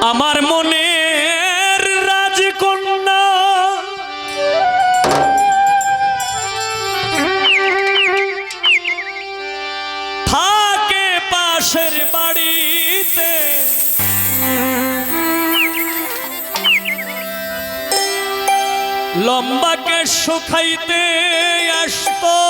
আমার রাজকন্যা। থাকে পাশের বাড়িতে। লম্বাকে শুকাইতে আসতো।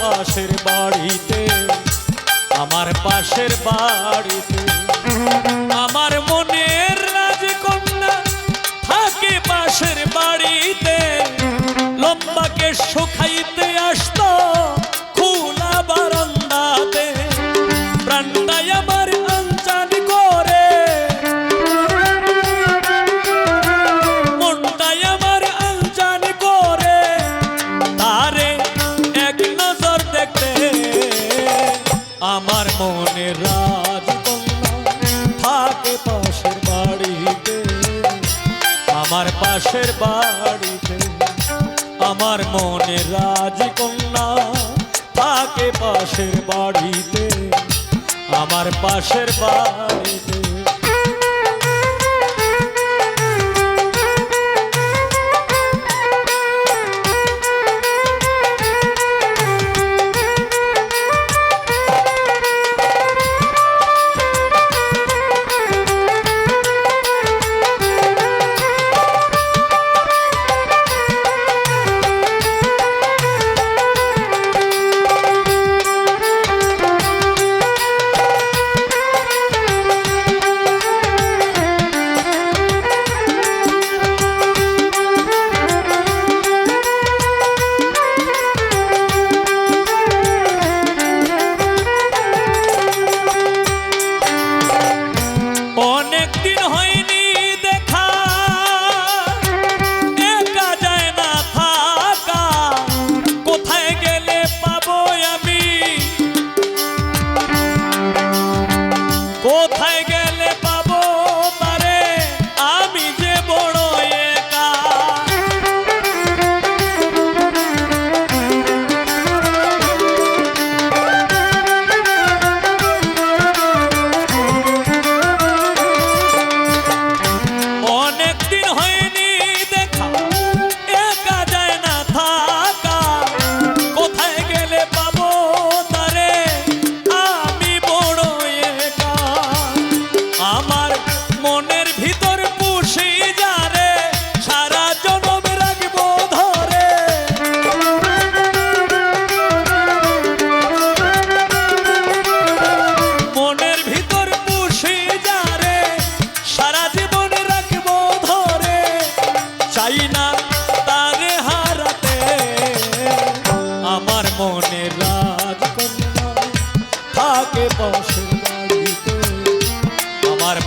পাশের বাড়িতে আমার পাশের বাড়িতে। আমার মনের রাজকন্যা থাকে পাশের বাড়িতে। লম্বাকে শুকাইতে আমার পাশের বাড়িতে আমার মনে রাজকন্যা তাকে পাশের বাড়িতে আমার পাশের বাড়িতে।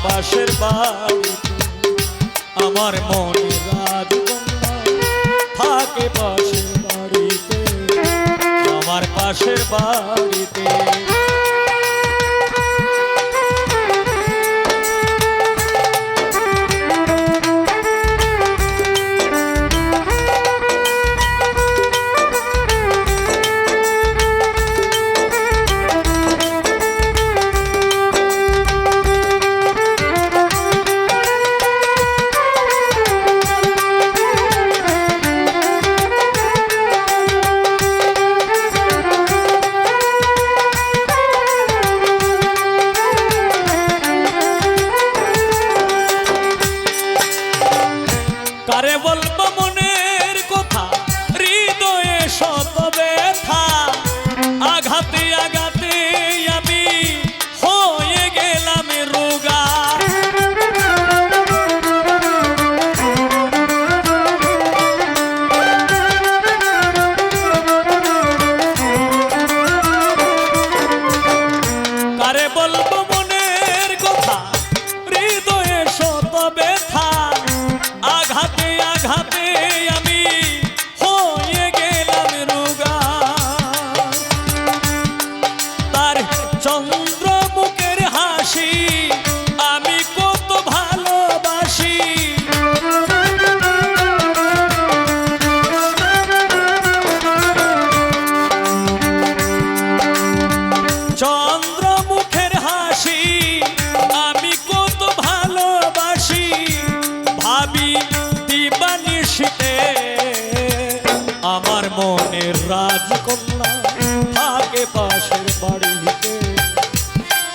পাশের বাড়িতে আমার মনে থাকে পাশের বাড়িতে। আমার পাশের বাড়িতে।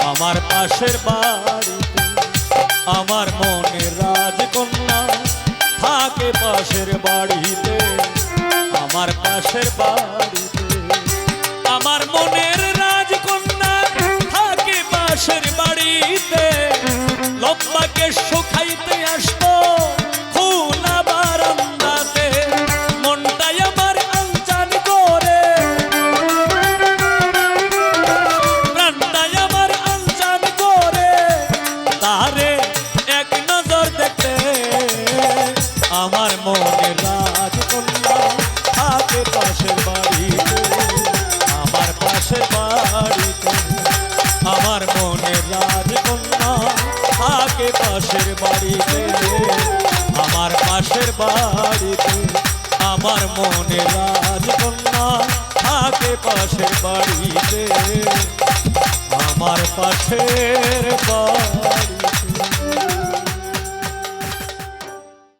আমার পাশের বাড়িতে আমার মনের রাজকন্যা থাকে পাশের বাড়িতে আমার পাশের বাড়িতে আমার মনের পাশের বাড়িতে, আমার পাশের বাড়িতে, আমার মনে রাজকন্যা থাকে পাশের বাড়িতে, আমার পাশের বাড়িতে, আমার মনে রাজকন্যা থাকে পাশের বাড়িতে, আমার পাশের বাড়ি